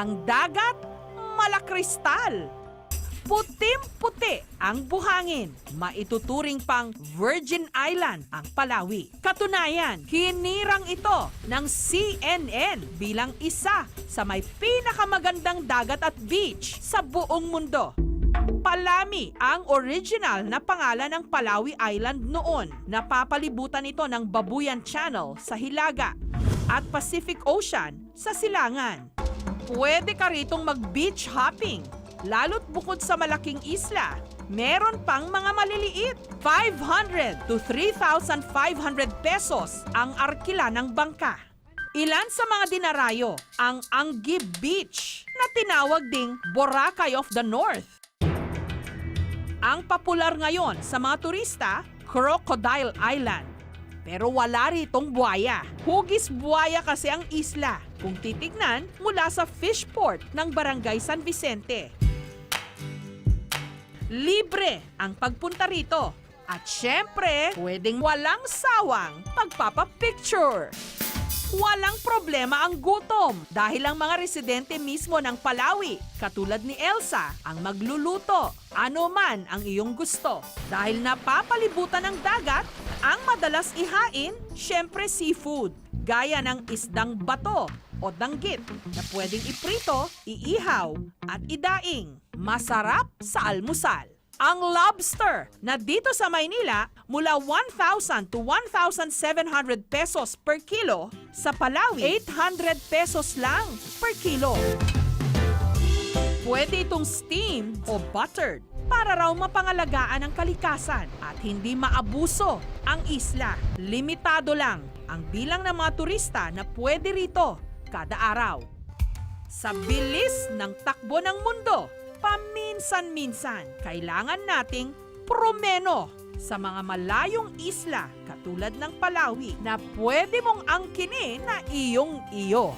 Ang dagat, malakristal. Putim-puti ang buhangin. Maituturing pang Virgin Island ang Palawi. Katunayan, hinirang ito ng CNN bilang isa sa may pinakamagandang dagat at beach sa buong mundo. Palami ang original na pangalan ng Palawi Island noon. Napapalibutan ito ng Babuyan Channel sa Hilaga at Pacific Ocean sa Silangan. Pwede ka ritong mag-beach hopping. Lalo't bukod sa malaking isla, meron pang mga maliliit. 500 to 3,500 pesos ang arkila ng bangka. Ilan sa mga dinarayo ang Anguib Beach na tinawag ding Boracay of the North. Ang popular ngayon sa mga turista, Crocodile Island. Pero wala ritong buhaya. Hugis buhaya kasi ang isla. Kung titignan mula sa fishport ng Barangay San Vicente. Libre ang pagpunta rito. At syempre, pwedeng walang sawang pagpapapicture. Walang problema ang gutom dahil ang mga residente mismo ng Palawi, katulad ni Elsa, ang magluluto. Ano man ang iyong gusto. Dahil napapalibutan ng dagat, ang madalas ihain, syempre seafood. Gaya ng isdang bato o danggit na pwedeng iprito, iihaw at idaing. Masarap sa almusal. Ang lobster na dito sa Maynila mula 1,000 to 1,700 pesos per kilo, sa Palawi 800 pesos lang per kilo. Pwede itong steamed o buttered para raw mapangalagaan ang kalikasan at hindi maabuso ang isla. Limitado lang ang bilang ng mga turista na pwede rito kada araw. Sa bilis ng takbo ng mundo, paminsan-minsan kailangan nating promeno sa mga malayong isla katulad ng Palawi na pwede mong angkinin na iyong iyo.